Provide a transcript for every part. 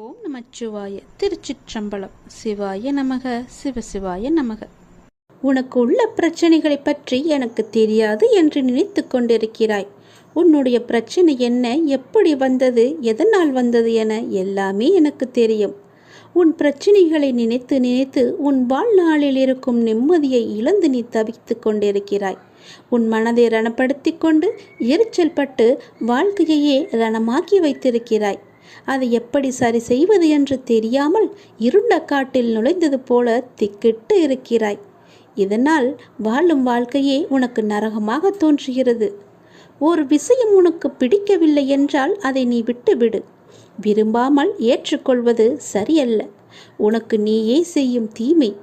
ஓம் நமச்சிவாய திருச்சிற்றம்பலம். சிவாய நமக சிவசிவாய நமக. உனக்கு உள்ள பிரச்சனைகளை பற்றி எனக்கு தெரியாது என்று நினைத்து கொண்டிருக்கிறாய். உன்னுடைய பிரச்சனை என்ன எப்படி வந்தது எதனால் வந்தது என எல்லாமே எனக்கு தெரியும். உன் பிரச்சனைகளை நினைத்து நினைத்து உன் வாழ்நாளில் இருக்கும் நிம்மதியை இழந்து நீ தவித்துக் கொண்டிருக்கிறாய். உன் மனதை ரணப்படுத்தி கொண்டு எரிச்சல் பட்டு வாழ்க்கையையே ரணமாக்கி வைத்திருக்கிறாய். அதை எப்படி சரி செய்வது என்று தெரியாமல் இருண்ட காட்டில் நுழைந்தது போல திக்கிட்டு இருக்கிறாய். இதனால் வாழும் வாழ்க்கையே உனக்கு நரகமாக தோன்றுகிறது. ஒரு விஷயம் உனக்கு பிடிக்கவில்லை என்றால் அதை நீ விட்டுவிடு. விரும்பாமல் ஏற்றுக்கொள்வது சரியல்ல. உனக்கு நீயே செய்யும் தீமை.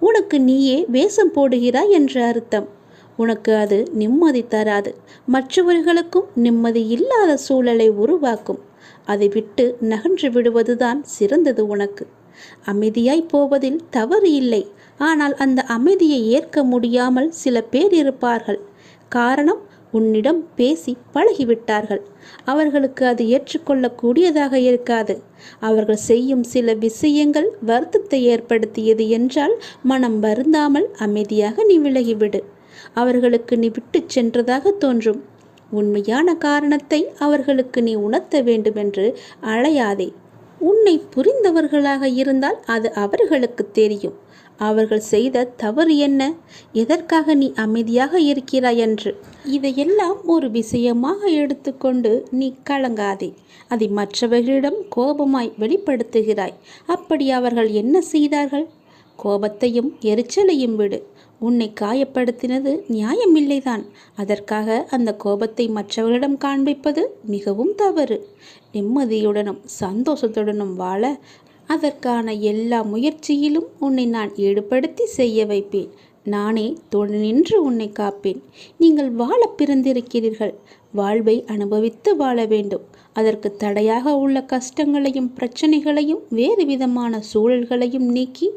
உனக்கு நீயே வேஷம் போடுகிறாய் என்ற அர்த்தம். உனக்கு அது நிம்மதி தராது. மற்றவர்களுக்கும் நிம்மதி இல்லாத சூழலை உருவாக்கும். அதை விட்டு நகன்று விடுவதுதான் சிறந்தது உனக்கு. அமைதியாய் போவதில் தவறு இல்லை. ஆனால் அந்த அமைதியை ஏற்க முடியாமல் சில பேர் இருப்பார்கள். காரணம் உன்னிடம் பேசி பழகிவிட்டார்கள். அவர்களுக்கு அது ஏற்றுக்கொள்ளக்கூடியதாக இருக்காது. அவர்கள் செய்யும் சில விஷயங்கள் வருத்தத்தை ஏற்படுத்தியது என்றால் மனம் வருந்தாமல் அமைதியாக நீ விலகிவிடு. அவர்களுக்கு நீ விட்டு சென்றதாக தோன்றும். உண்மையான காரணத்தை அவர்களுக்கு நீ உணர்த்த வேண்டுமென்று அழையாதே. உன்னை புரிந்தவர்களாக இருந்தால் அது அவர்களுக்கு தெரியும். அவர்கள் செய்த தவறு என்ன? எதற்காக நீ அமைதியாக இருக்கிறாய் என்று. இதையெல்லாம் ஒரு விஷயமாக எடுத்துக்கொண்டு நீ கலங்காதே. அதை மற்றவர்களிடம் கோபமாய் வெளிப்படுத்துகிறாய். அப்படி அவர்கள் என்ன செய்தார்கள்? கோபத்தையும் எரிச்சலையும் விடு. உன்னை காயப்படுத்தினது நியாயமில்லைதான். அதற்காக அந்த கோபத்தை மற்றவர்களிடம் காண்பிப்பது மிகவும் தவறு. நிம்மதியுடனும் சந்தோஷத்துடனும் வாழ அதற்கான எல்லா முயற்சியிலும் உன்னை நான் ஈடுபடுத்தி செய்ய வைப்பேன். நானே துணை நின்று உன்னை காப்பேன். நீங்கள் வாழ பிறந்திருக்கிறீர்கள். வாழ்வை அனுபவித்து வாழ வேண்டும். அதற்கு தடையாக உள்ள கஷ்டங்களையும் பிரச்சனைகளையும் வேறு விதமான சூழல்களையும் நீக்கி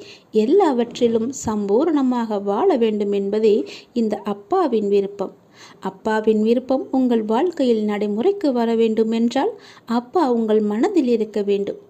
எல்லாவற்றிலும் சம்பூர்ணமாக வாழ வேண்டும் என்பதே இந்த அப்பாவின் விருப்பம். அப்பாவின் விருப்பம் உங்கள் வாழ்க்கையில் நடைமுறைக்கு வர வேண்டும் என்றால் அப்பா உங்கள் மனதில் இருக்க வேண்டும்.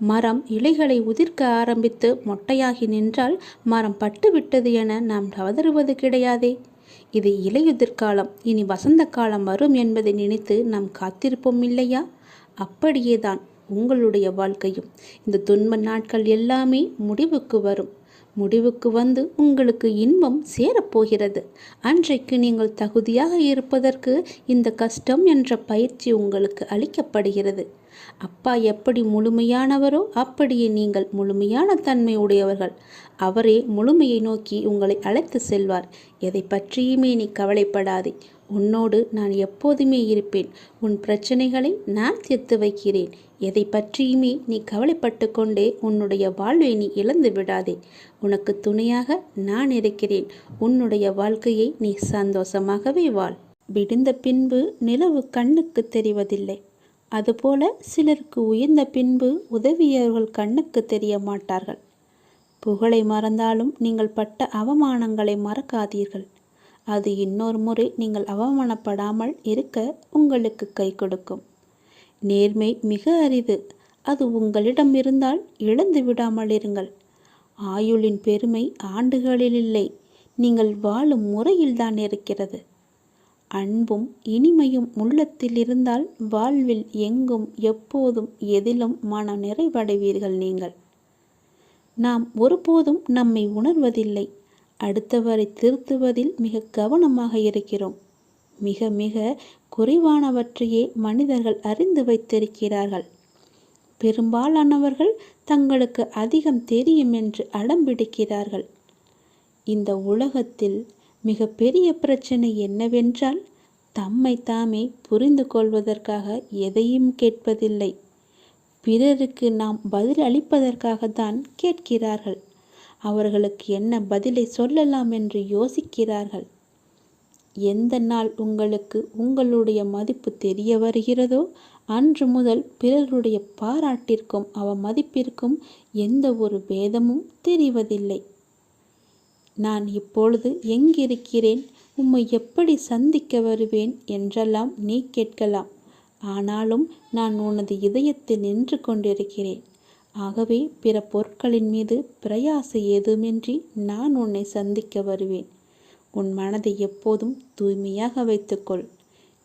மரம் இலைகளை உதிர்க்க ஆரம்பித்து மொட்டையாகி நின்றால் மரம் பட்டு விட்டது என நாம் கதறுவது கிடையாதே. இது இலையுதிர்காலம் இனி வசந்த காலம் வரும் என்பதை நினைத்து நாம் காத்திருப்போம் இல்லையா? அப்படியேதான் உங்களுடைய வாழ்க்கையும். இந்த துன்ப நாட்கள் எல்லாமே முடிவுக்கு வரும். முடிவுக்கு வந்து உங்களுக்கு இன்பம் சேரப்போகிறது. அன்றைக்கு நீங்கள் தகுதியாக இருப்பதற்கு இந்த கஷ்டம் என்ற பயிற்சி உங்களுக்கு அளிக்கப்படுகிறது. அப்பா எப்படி முழுமையானவரோ அப்படியே நீங்கள் முழுமையான தன்மை உடையவர்கள். அவரே முழுமையை நோக்கி உங்களை அழைத்து செல்வார். எதை பற்றியுமே நீ கவலைப்படாதே. உன்னோடு நான் எப்போதுமே இருப்பேன். உன் பிரச்சனைகளை நான் தீர்த்து வைக்கிறேன். எதை பற்றியுமே நீ கவலைப்பட்டு கொண்டே உன்னுடைய வாழ்வை நீ இழந்து விடாதே. உனக்கு துணையாக நான் இருக்கிறேன். உன்னுடைய வாழ்க்கையை நீ சந்தோஷமாகவே வாழ். விடுந்த பின்பு நிலவு கண்ணுக்கு தெரிவதில்லை. அதுபோல சிலருக்கு உயர்ந்த பின்பு உதவியவர்கள் கண்ணுக்கு தெரிய மாட்டார்கள். புகழை மறந்தாலும் நீங்கள் பட்ட அவமானங்களை மறக்காதீர்கள். அது இன்னொரு முறை நீங்கள் அவமானப்படாமல் இருக்க உங்களுக்கு கை கொடுக்கும். நேர்மை மிக அரிது. அது உங்களிடம் இருந்தால் இழந்து விடாமல் இருங்கள். ஆயுளின் பெருமை ஆண்டுகளில் இல்லை. நீங்கள் வாழும் முறையில்தான் இருக்கிறது. அன்பும் இனிமையும் உள்ளத்தில் இருந்தால் வாழ்வில் எங்கும் எப்போதும் எதிலும் மன நிறைவடைவீர்கள் நீங்கள். நாம் ஒருபோதும் நம்மை உணர்வதில்லை. அடுத்தவரை திருத்துவதில் மிக கவனமாக இருக்கிறோம். மிக மிக குறைவானவற்றையே மனிதர்கள் அறிந்து வைத்திருக்கிறார்கள். பெரும்பாலானவர்கள் தங்களுக்கு அதிகம் தெரியும் என்று அடம்பிடிக்கிறார்கள் இந்த உலகத்தில் மிக பெரிய பிரச்சனை என்னவென்றால் தம்மை தாமே புரிந்து கொள்வதற்காக எதையும் கேட்பதில்லை. பிறருக்கு நாம் பதில் அளிப்பதற்காகத்தான் கேட்கிறார்கள். அவர்களுக்கு என்ன பதிலை சொல்லலாம் என்று யோசிக்கிறார்கள்? எந்த நாள் உங்களுக்கு உங்களுடைய மதிப்பு தெரிய வருகிறதோ அன்று முதல் பிறருடைய பாராட்டிற்கும் அவ மதிப்பிற்கும் எந்த ஒரு பேதமும் தெரிவதில்லை. நான் இப்பொழுது எங்கிருக்கிறேன்? உம்மை எப்படி சந்திக்க வருவேன்? என்றெல்லாம் நீ கேட்கலாம். ஆனாலும் நான் உனது இதயத்தில் நின்று கொண்டிருக்கிறேன். ஆகவே பிற பொருட்களின் மீது பிரயாசை ஏதுமின்றி நான் உன்னை சந்திக்க வருவேன். உன் மனதை எப்போதும் தூய்மையாக வைத்துக்கொள்.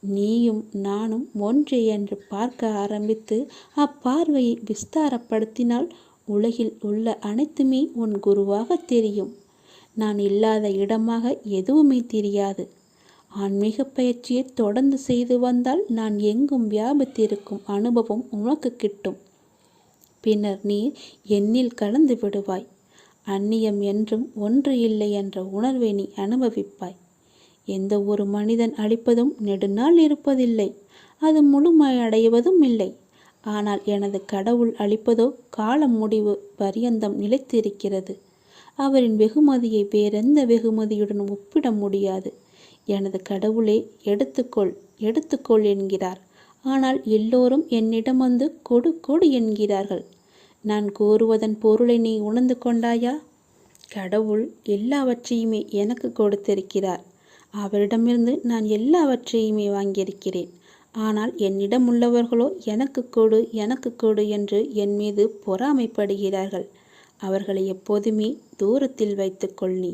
நீயும் நானும் ஒன்றே என்று பார்க்க ஆரம்பித்து அப்பார்வையை விஸ்தாரப்படுத்தினால் உலகில் உள்ள அனைத்துமே உன் குருவாக தெரியும். நான் இல்லாத இடமாக எதுவுமே தெரியாது. ஆன்மீக பயிற்சியை தொடர்ந்து செய்து வந்தால் நான் எங்கும் வியாபித்திருக்கும் அனுபவம் உனக்கு கிட்டும். பின்னர் நீ என்னில் கலந்து விடுவாய். அந்நியம் என்றும் ஒன்று இல்லை என்ற உணர்வை நீ அனுபவிப்பாய். எந்த ஒரு மனிதன் அழிப்பதும் நெடுநாள் இருப்பதில்லை. அது முழுமையடைவதும் இல்லை. ஆனால் எனது கடவுள் அளிப்பதோ காலம் முடிவு பரியந்தம் நிலைத்திருக்கிறது. அவரின் வெகுமதியை வேறெந்த வெகுமதியுடன் ஒப்பிட முடியாது. எனது கடவுளே எடுத்துக்கொள் எடுத்துக்கொள் என்கிறார். ஆனால் எல்லோரும் என்னிடம் வந்து கொடு கொடு என்கிறார்கள். நான் கூறுவதன் பொருளை நீ உணர்ந்து கொண்டாயா? கடவுள் எல்லாவற்றையுமே எனக்கு கொடுத்திருக்கிறார். அவரிடமிருந்து நான் எல்லாவற்றையுமே வாங்கியிருக்கிறேன். ஆனால் என்னிடம் உள்ளவர்களோ எனக்கு கொடு எனக்கு கொடு என்று என் மீது பொறாமைப்படுகிறார்கள். அவர்களை எப்போதுமே தூரத்தில் வைத்துக்கொள் நீ.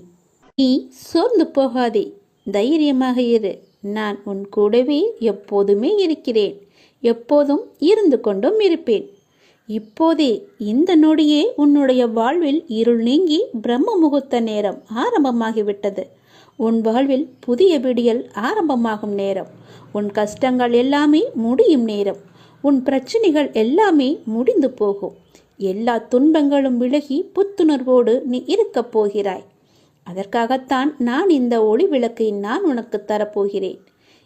நீ சோர்ந்து போகாதே. தைரியமாக இரு. நான் உன் கூடவே எப்போதுமே இருக்கிறேன். எப்போதும் இருந்து கொண்டும் இருப்பேன். இப்போதே இந்த நொடியே உன்னுடைய வாழ்வில் இருள் நீங்கி பிரம்ம முகூர்த்த நேரம் ஆரம்பமாகிவிட்டது. உன் வாழ்வில் புதிய விடியல் ஆரம்பமாகும் நேரம். உன் கஷ்டங்கள் எல்லாமே முடியும் நேரம். உன் பிரச்சனைகள் எல்லாமே முடிந்து போகும். எல்லா துன்பங்களும் விலகி புத்துணர்வோடு நீ இருக்கப் போகிறாய். அதற்காகத்தான் நான் இந்த ஒளி விளக்கை நான் உனக்கு தரப்போகிறேன்.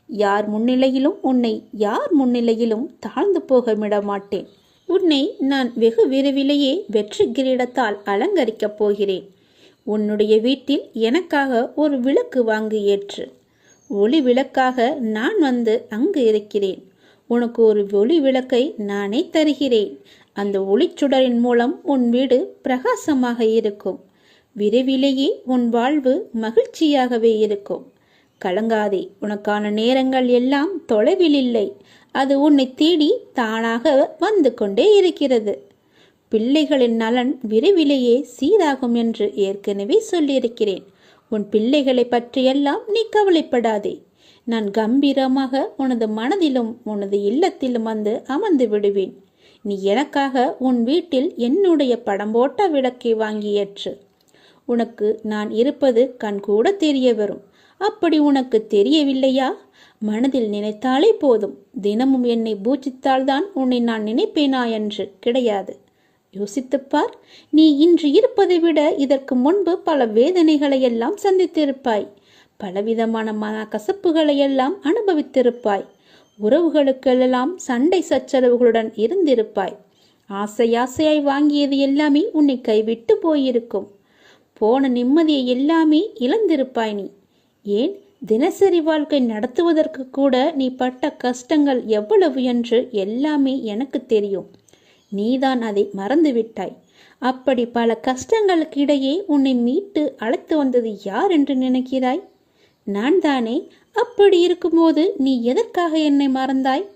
யார் முன்னிலையிலும் உன்னை யார் முன்னிலையிலும் தாழ்ந்து போக விட மாட்டேன் உன்னை நான் வெகு விரைவிலேயே வெற்றி கிரீடத்தால் அலங்கரிக்கப் போகிறேன். உன்னுடைய வீட்டில் எனக்காக ஒரு விளக்கு வாங்கி ஏற்று. ஒளி விளக்காக நான் வந்து அங்கு இருக்கிறேன். உனக்கு ஒரு ஒளி விளக்கை நானே தருகிறேன். அந்த ஒளிச்சுடரின் மூலம் உன் வீடு பிரகாசமாக இருக்கும். விரைவிலேயே உன் வாழ்வு மகிழ்ச்சியாகவே இருக்கும். கலங்காதே உனக்கான நேரங்கள் எல்லாம் தொலைவில் இல்லை. அது உன்னை தேடி தானாக வந்து கொண்டே இருக்கிறது. பிள்ளைகளின் நலன் விரைவிலேயே சீராகும் என்று ஏற்கனவே சொல்லியிருக்கிறேன். உன் பிள்ளைகளை பற்றியெல்லாம் நீ கவலைப்படாதே. நான் கம்பீரமாக உனது மனதிலும் உனது இல்லத்திலும் வந்து அமர்ந்து விடுவேன். நீ எனக்காக உன் வீட்டில் என்னுடைய படம் போட்ட விளக்கை வாங்கியற்று உனக்கு நான் இருப்பது கண்கூட தெரிய வரும். அப்படி உனக்கு தெரியவில்லையா? மனதில் நினைத்தாலே போதும். தினமும் என்னை பூஜித்தால்தான் உன்னை நான் நினைப்பேனா என்று கிடையாது. யோசித்துப்பார். நீ இன்று இருப்பதை விட இதற்கு முன்பு பல வேதனைகளை எல்லாம் சந்தித்திருப்பாய். பலவிதமான மன கசப்புகளை எல்லாம் அனுபவித்திருப்பாய். உறவுகளுக்கெல்லாம் சண்டை சச்சரவுகளுடன் இருந்திருப்பாய். ஆசை ஆசையாய் வாங்கியது எல்லாமே உன்னை கைவிட்டு போயிருக்கும். போன நிம்மதியை எல்லாமே இழந்திருப்பாய் நீ. ஏன்? தினசரி வாழ்க்கை நடத்துவதற்கு கூட நீ பட்ட கஷ்டங்கள் எவ்வளவு என்று எல்லாமே எனக்கு தெரியும். நீதான் அதை மறந்துவிட்டாய். அப்படி பல கஷ்டங்களுக்கு இடையே உன்னை மீட்டு அழைத்து வந்தது யார் என்று நினைக்கிறாய்? நான் தானே? அப்படி இருக்கும்போது நீ எதற்காக என்னை மறந்தாய்?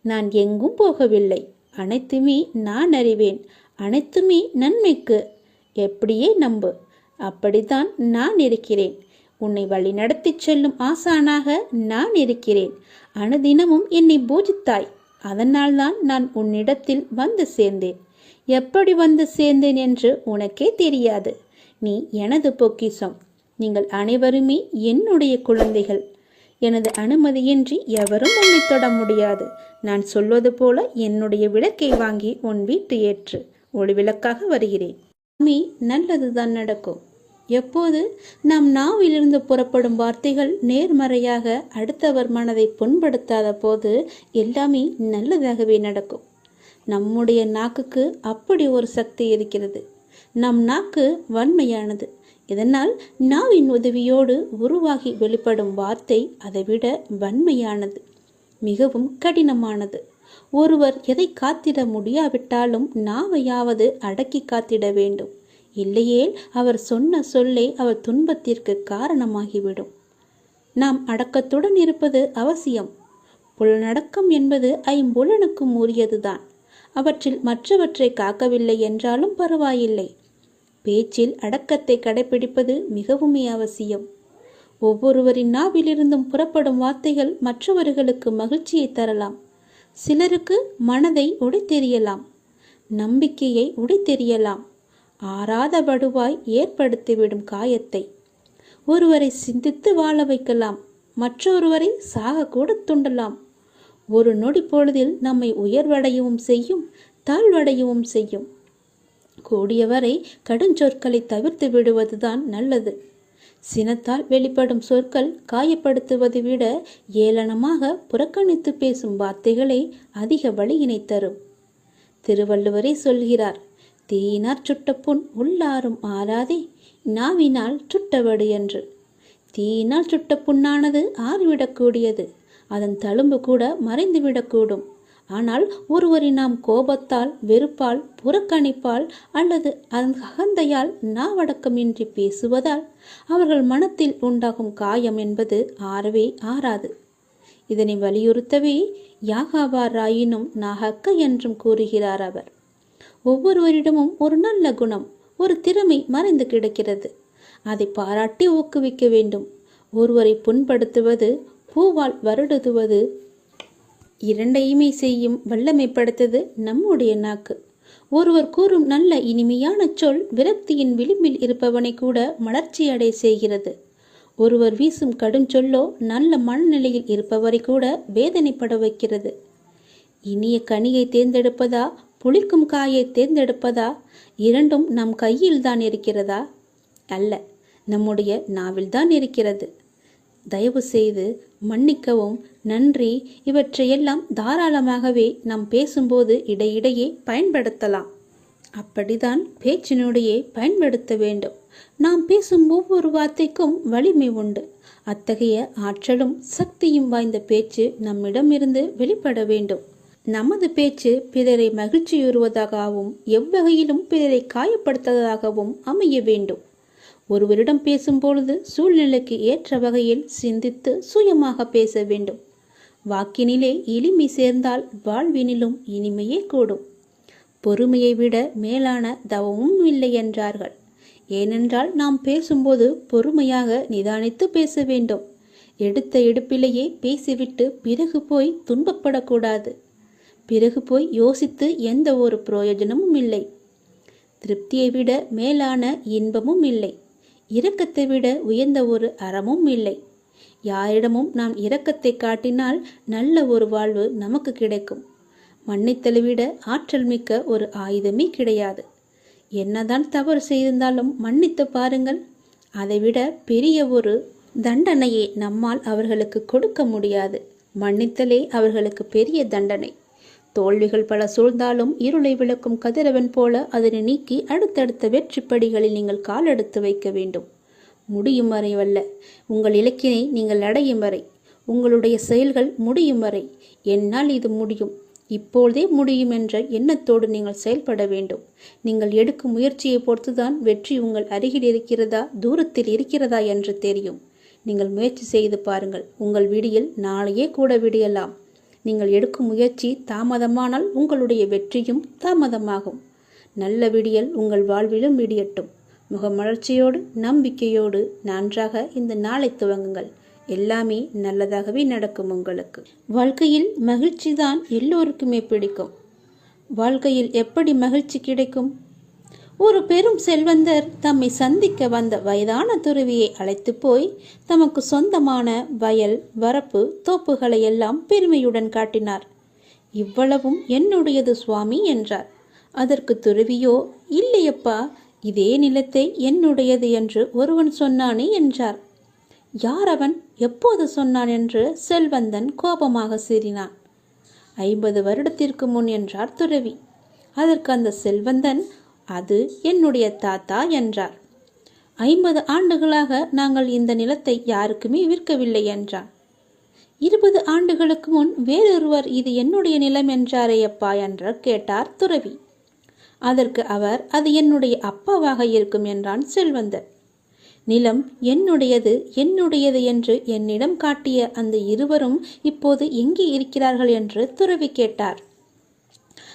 நான் எங்கும் போகவில்லை. அனைத்துமே நான் அறிவேன். அனைத்துமே நன்மைக்கு. எப்படியே நம்பு. அப்படித்தான் நான் இருக்கிறேன். உன்னை வழி நடத்தி செல்லும் ஆசானாக நான் இருக்கிறேன். அனுதினமும் என்னை பூஜித்தாய். அதனால்தான் நான் உன்னிடத்தில் வந்து சேர்ந்தேன். எப்படி வந்து சேர்ந்தேன் என்று உனக்கே தெரியாது. நீ எனது பொக்கிசம் நீங்கள் அனைவருமே என்னுடைய குழந்தைகள். எனது அனுமதியின்றி எவரும் உன்னை தொட முடியாது. நான் சொல்வது போல என்னுடைய விளக்கை வாங்கி உன் வீட்டு ஏற்று. ஒளி விளக்காக வருகிறேன். மீ நல்லதுதான் நடக்கும். எப்போது நம் நாவிலிருந்து புறப்படும் வார்த்தைகள் நேர்மறையாக அடுத்தவர் மனதை புண்படுத்தாத போது எல்லாமே நல்லதாகவே நடக்கும். நம்முடைய நாக்குக்கு அப்படி ஒரு சக்தி இருக்கிறது. நம் நாக்கு வன்மையானது. இதனால் நாவின் உதவியோடு உருவாகி வெளிப்படும் வார்த்தை அதைவிட வன்மையானது மிகவும் கடினமானது. ஒருவர் எதை காத்திட முடியாவிட்டாலும் நாவையாவது அடக்கி காத்திட வேண்டும். இல்லையேல் அவர் சொன்ன சொல்லே அவர் துன்பத்திற்கு காரணமாகிவிடும். நாம் அடக்கத்துடன் இருப்பது அவசியம். புலனடக்கம் என்பது ஐம்புலனுக்கும் உரியதுதான். அவற்றில் மற்றவற்றை காக்கவில்லை என்றாலும் பரவாயில்லை. பேச்சில் அடக்கத்தை கடைபிடிப்பது மிகவுமே அவசியம். ஒவ்வொருவரின் நாவிலிருந்தும் புறப்படும் வார்த்தைகள் மற்றவர்களுக்கு மகிழ்ச்சியை தரலாம். சிலருக்கு மனதை உடைத்தெறியலாம் நம்பிக்கையை உடைத்தெறியலாம். ஆறாத வடுவாய் ஏற்படுத்திவிடும் காயத்தை. ஒருவரை சிந்தித்து வாழ வைக்கலாம் மற்றொருவரை சாகக்கூட துண்டலாம். ஒரு நொடி பொழுதில் நம்மை உயர்வடையவும் செய்யும் தாழ்வடையவும் செய்யும். கூடியவரை கடுஞ்சொற்களை தவிர்த்து விடுவதுதான் நல்லது. சினத்தால் வெளிப்படும் சொற்கள் காயப்படுத்துவதை விட ஏளனமாக புறக்கணித்து பேசும் வார்த்தைகளே அதிக வழியினை தரும். திருவள்ளுவரே சொல்கிறார் தீயினார் சுட்ட புண் உள்ளாரும் ஆறாதே நாவினால் சுட்டவடு என்று. தீயினால் சுட்ட புண்ணானது ஆறிவிடக்கூடியது அதன் தழும்பு கூட மறைந்துவிடக்கூடும் ஆனால் ஒருவரை நாம் கோபத்தால் வெறுப்பால் புறக்கணிப்பால் அல்லது அகந்தையால் நாவடக்கமின்றி பேசுவதால் அவர்கள் மனத்தில் உண்டாகும் காயம் என்பது ஆறவே ஆறாது. இதனை வலியுறுத்தவே யாகாவாராயினும் நாகக்க என்றும் கூறுகிறார் அவர். ஒவ்வொருவரிடமும் ஒரு நல்ல குணம் ஒரு திறமை மறைந்து கிடக்கிறது. அதை பாராட்டி ஊக்குவிக்க வேண்டும். ஒருவரை புண்படுத்துவது பூவால் வருடுதுவது இரண்டையுமே செய்யும் வல்லமை நம்முடைய நாக்கு. ஒருவர் கூறும் நல்ல இனிமையான சொல் விரக்தியின் விளிம்பில் இருப்பவனை கூட மலர்ச்சியடைய செய்கிறது. ஒருவர் வீசும் கடும் சொல்லோ நல்ல மனநிலையில் இருப்பவரை கூட வேதனைப்பட வைக்கிறது. இனிய கனியை தேர்ந்தெடுப்பதா? புளிக்கும் காயை தேர்ந்தெடுப்பதா? இரண்டும் நம் கையில் தான் இருக்கிறதா? அல்ல நம்முடைய நாவில்தான் இருக்கிறது. தயவு செய்து மன்னிக்கவும். நன்றி. இவற்றையெல்லாம் தாராளமாகவே நாம் பேசும்போது இடையிடையே பயன்படுத்தலாம். அப்படிதான் பேச்சினுடையே பயன்படுத்த வேண்டும். நாம் பேசும் ஒவ்வொரு வார்த்தைக்கும் வலிமை உண்டு. அத்தகைய ஆற்றலும் சக்தியும் வாய்ந்த பேச்சு நம்மிடமிருந்து வெளிப்பட வேண்டும். நமது பேச்சு பிறரை மகிழ்ச்சியுறுவதாகவும் எவ்வகையிலும் பிறரை காயப்படுத்துவதாகவும் அமைய வேண்டும். ஒருவரிடம் பேசும்பொழுது சூழ்நிலைக்கு ஏற்ற வகையில் சிந்தித்து சுயமாக பேச வேண்டும். வாக்கினிலே எளிமை சேர்ந்தால் வாழ்வினிலும் இனிமையே கூடும். பொறுமையை விட மேலான தவமும் இல்லை என்றார்கள். ஏனென்றால் நாம் பேசும்போது பொறுமையாக நிதானித்து பேச வேண்டும். எடுத்த எடுப்பிலேயே பேசிவிட்டு பிறகு போய் துன்பப்படக்கூடாது. பிறகு போய் யோசித்து எந்த ஒரு பிரயோஜனமும் இல்லை. திருப்தியை விட மேலான இன்பமும் இல்லை. இரக்கத்தை விட உயர்ந்த ஒரு அறமும் இல்லை. யாரிடமும் நாம் இரக்கத்தை காட்டினால் நல்ல ஒரு வாழ்வு நமக்கு கிடைக்கும். மன்னித்தலை விட ஆற்றல் மிக்க ஒரு ஆயுதமே கிடையாது. என்னதான் தவறு செய்திருந்தாலும் மன்னித்து பாருங்கள். அதைவிட பெரிய ஒரு தண்டனையை நம்மால் அவர்களுக்கு கொடுக்க முடியாது. மன்னித்தலே அவர்களுக்கு பெரிய தண்டனை. தோல்விகள் பல சூழ்ந்தாலும் இருளை விளக்கும் கதிரவன் போல அதனை நீக்கி அடுத்தடுத்த வெற்றி படிகளில் நீங்கள் காலெடுத்து வைக்க வேண்டும். முடியும் வரை வல்ல. உங்கள் இலக்கினை நீங்கள் அடையும் வரை. உங்களுடைய செயல்கள் முடியும் வரை. என்னால் இது முடியும். இப்பொழுதே முடியும் என்ற எண்ணத்தோடு நீங்கள் செயல்பட வேண்டும். நீங்கள் எடுக்கும் முயற்சியை பொறுத்துதான் வெற்றி உங்கள் அருகில் இருக்கிறதா தூரத்தில் இருக்கிறதா என்று தெரியும். நீங்கள் முயற்சி செய்து பாருங்கள். உங்கள் விடியில் நாளையே கூட விடியலாம். நீங்கள் எடுக்கும் முயற்சி தாமதமானால் உங்களுடைய வெற்றியும் தாமதமாகும். நல்ல விடியல் உங்கள் வாழ்விலும் விடியட்டும் முகமலர்ச்சியோடு நம்பிக்கையோடு நன்றாக இந்த நாளை துவங்குங்கள். எல்லாமே நல்லதாகவே நடக்கும் உங்களுக்கு. வாழ்க்கையில் மகிழ்ச்சி தான் எல்லோருக்குமே பிடிக்கும். வாழ்க்கையில் எப்படி மகிழ்ச்சி கிடைக்கும்? ஒரு பெரும் செல்வந்தர் தம்மை சந்திக்க வந்த வயதான துறவியை அழைத்து போய் தமக்கு சொந்தமான வயல் வரப்பு தோப்புகளை எல்லாம் பெருமையுடன் காட்டினார். இவ்வளவும் என்னுடையது சுவாமி என்றார். அதற்கு துறவியோ இல்லையப்பா இதே நிலத்தை என்னுடையது என்று ஒருவன் சொன்னானே என்றார். யார் அவன்? எப்போது சொன்னான் என்று செல்வந்தன் கோபமாக சீறினான். ஐம்பது வருடத்திற்கு முன் என்றார் துறவி. அதற்கு அந்த செல்வந்தன் அது என்னுடைய தாத்தா என்றார். ஐம்பது ஆண்டுகளாக நாங்கள் இந்த நிலத்தை யாருக்குமே விற்கவில்லை என்றான் இருபது ஆண்டுகளுக்கு முன் வேறொருவர் இது என்னுடைய நிலம் என்றாரே அப்பா என்று கேட்டார் துறவி. அதற்கு அவர் அது என்னுடைய அப்பாவாக இருக்கும் என்றான் செல்வந்தர். நிலம் என்னுடையது என்னுடையது என்று என்னிடம் காட்டிய அந்த இருவரும் இப்போது எங்கே இருக்கிறார்கள் என்று துறவி கேட்டார்.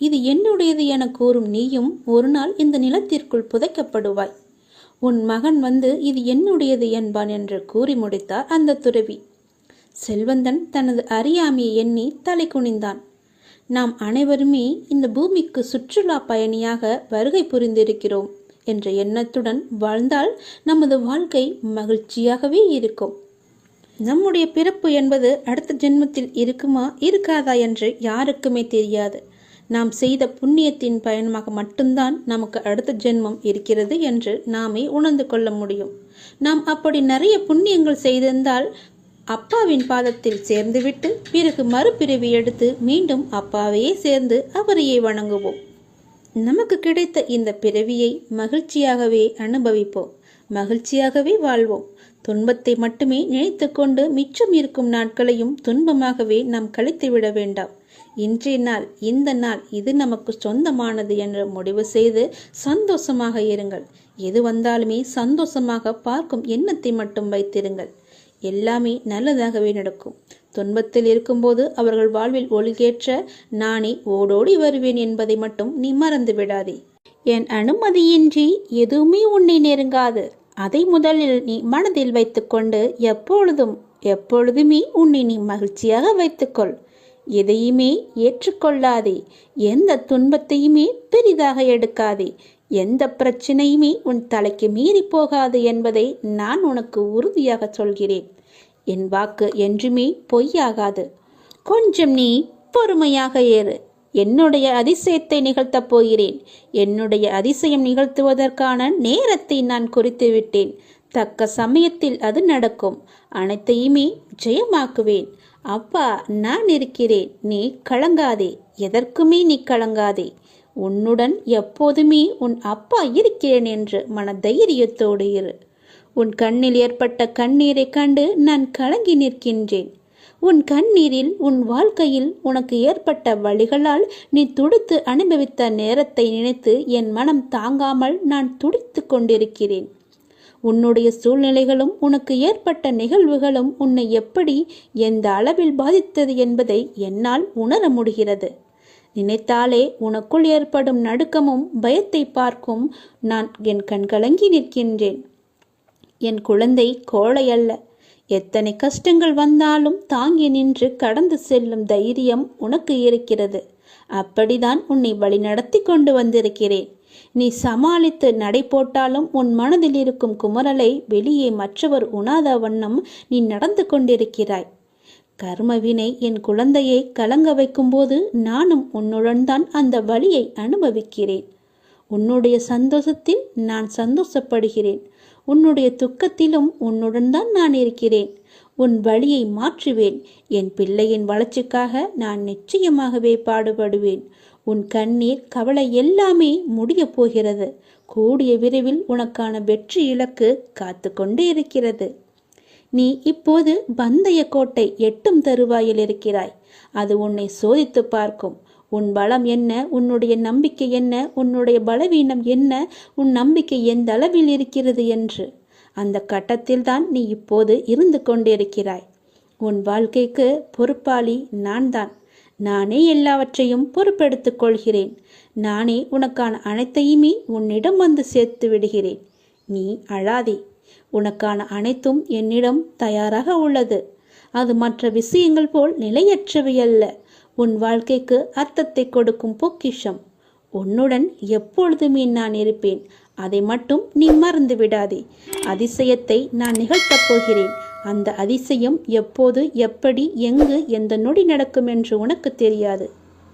இது என்னுடையது என கூறும் நீயும் ஒரு நாள் இந்த நிலத்திற்குள் புதைக்கப்படுவாய். உன் மகன் வந்து இது என்னுடையது என்பான் என்று கூறி முடித்தார் அந்த துறவி. செல்வந்தன் தனது அறியாமையை எண்ணி தலை குனிந்தான். நாம் அனைவருமே இந்த பூமிக்கு சுற்றுலா பயணியாக வருகை புரிந்திருக்கிறோம் என்ற எண்ணத்துடன் வாழ்ந்தால் நமது வாழ்க்கை மகிழ்ச்சியாகவே இருக்கும். நம்முடைய பிறப்பு என்பது அடுத்த ஜென்மத்தில் இருக்குமா இருக்காதா என்று யாருக்குமே தெரியாது. நாம் செய்த புண்ணியத்தின் பயணமாக மட்டும்தான் நமக்கு அடுத்த ஜென்மம் இருக்கிறது என்று நாமே உணர்ந்து கொள்ள முடியும். நாம் அப்படி நிறைய புண்ணியங்கள் செய்திருந்தால் அப்பாவின் பாதத்தில் சேர்ந்துவிட்டு பிறகு மறுபிறவி எடுத்து மீண்டும் அப்பாவையே சேர்ந்து அவரையே வணங்குவோம். நமக்கு கிடைத்த இந்த பிறவியை மகிழ்ச்சியாகவே அனுபவிப்போம். மகிழ்ச்சியாகவே வாழ்வோம். துன்பத்தை மட்டுமே நினைத்து கொண்டு மிச்சம் இருக்கும் நாட்களையும் துன்பமாகவே நாம் கழித்து விட வேண்டாம். இன்றைய நாள் இந்த நாள் இது நமக்கு சொந்தமானது என்று முடிவு செய்து சந்தோஷமாக இருங்கள். எது வந்தாலுமே சந்தோஷமாக பார்க்கும் எண்ணத்தை மட்டும் வைத்திருங்கள். எல்லாமே நல்லதாகவே நடக்கும். துன்பத்தில் இருக்கும்போது அவர்கள் வாழ்வில் ஒழுகேற்ற நானே ஓடோடி வருவேன் என்பதை மட்டும் நீ மறந்து விடாதே. என் அனுமதியின்றி எதுவுமே உன்னை நெருங்காது. அதை முதலில் நீ மனதில் வைத்துக்கொண்டு எப்பொழுதும் எப்பொழுதுமே உன்னை நீ மகிழ்ச்சியாக வைத்துக்கொள். எதையுமே ஏற்றுக்கொள்ளாதே. எந்த துன்பத்தையுமே பெரிதாக எடுக்காதே. எந்த பிரச்சனையுமே உன் தலைக்கு மீறி போகாது என்பதை நான் உனக்கு உறுதியாக சொல்கிறேன். என் வாக்கு என்றுமே பொய்யாகாது. கொஞ்சம் நீ பொறுமையாக ஏறு. என்னுடைய அதிசயத்தை நிகழ்த்தப் போகிறேன். என்னுடைய அதிசயம் நிகழ்த்துவதற்கான நேரத்தை நான் குறித்து விட்டேன். தக்க சமயத்தில் அது நடக்கும். அனைத்தையுமே ஜெயமாக்குவேன். அப்பா நான் இருக்கிறேன். நீ கலங்காதே. எதற்குமே நீ கலங்காதே. உன்னுடன் எப்போதுமே உன் அப்பா இருக்கிறேன் என்று மன தைரியத்தோடு இரு. உன் கண்ணில் ஏற்பட்ட கண்ணீரை கண்டு நான் கலங்கி நிற்கின்றேன். உன் கண்ணீரில் உன் வாழ்க்கையில் உனக்கு ஏற்பட்ட வழிகளால் நீ துடித்து அனுபவித்த நேரத்தை நினைத்து என் மனம் தாங்காமல் நான் துடித்து கொண்டிருக்கிறேன். உன்னுடைய சூழ்நிலைகளும் உனக்கு ஏற்பட்ட நிகழ்வுகளும் உன்னை எப்படி எந்த அளவில் பாதித்தது என்பதை என்னால் உணர முடிகிறது. நினைத்தாலே உனக்குள் ஏற்படும் நடுக்கமும் பயத்தை பார்க்கும் நான் என் கண்கலங்கி நிற்கின்றேன். என் குழந்தை கோழை அல்ல. எத்தனை கஷ்டங்கள் வந்தாலும் தாங்கி நின்று கடந்து செல்லும் தைரியம் உனக்கு இருக்கிறது. அப்படிதான் உன்னை வழிநடத்தி கொண்டு வந்திருக்கிறேன். நீ சமாளித்து நடை போட்டாலும் உன் மனதில் இருக்கும் குமரலை வெளியே மற்றவர் உணாத வண்ணம் நீ நடந்து கொண்டிருக்கிறாய். கர்மவினை என் குழந்தையை கலங்க வைக்கும்போது நானும் உன்னுடன் தான் அந்த வழியை அனுபவிக்கிறேன். உன்னுடைய சந்தோஷத்தில் நான் சந்தோஷப்படுகிறேன். உன்னுடைய துக்கத்திலும் உன்னுடன் தான் நான் இருக்கிறேன். உன் வழியை மாற்றுவேன். என் பிள்ளையின் வளர்ச்சிக்காக நான் நிச்சயமாகவே பாடுபடுவேன். உன் கண்ணீர் கவலை எல்லாமே முடிய போகிறது. கூடிய விரைவில் உனக்கான வெற்றி இலக்கு காத்து கொண்டே இருக்கிறது. நீ இப்போது பந்தய கோட்டை எட்டும் தருவாயில் இருக்கிறாய். அது உன்னை சோதித்து பார்க்கும். உன் பலம் என்ன? உன்னுடைய நம்பிக்கை என்ன? உன்னுடைய பலவீனம் என்ன? உன் நம்பிக்கை எந்த அளவில் இருக்கிறது என்று. அந்த கட்டத்தில்தான் நீ இப்போது இருந்து கொண்டிருக்கிறாய். உன் வாழ்க்கைக்கு பொறுப்பாளி நான் தான் நானே எல்லாவற்றையும் பொறுப்பெடுத்துக் கொள்கிறேன். நானே உனக்கான அனைத்தையுமே உன்னிடம் வந்து சேர்த்து விடுகிறேன். நீ அழாதே. உனக்கான அனைத்தும் என்னிடம் தயாராக உள்ளது. அது மற்ற விஷயங்கள் போல் நிலையற்றவை அல்ல. உன் வாழ்க்கைக்கு அர்த்தத்தை கொடுக்கும் பொக்கிஷம். உன்னுடன் எப்பொழுதுமே நான் இருப்பேன். அதை மட்டும் நீ மறந்து விடாதே. அதிசயத்தை நான் நிகழ்த்தப் போகிறேன். அந்த அதிசயம் எப்போது எப்படி எங்கு எந்த நொடி நடக்கும் என்று உனக்கு தெரியாது.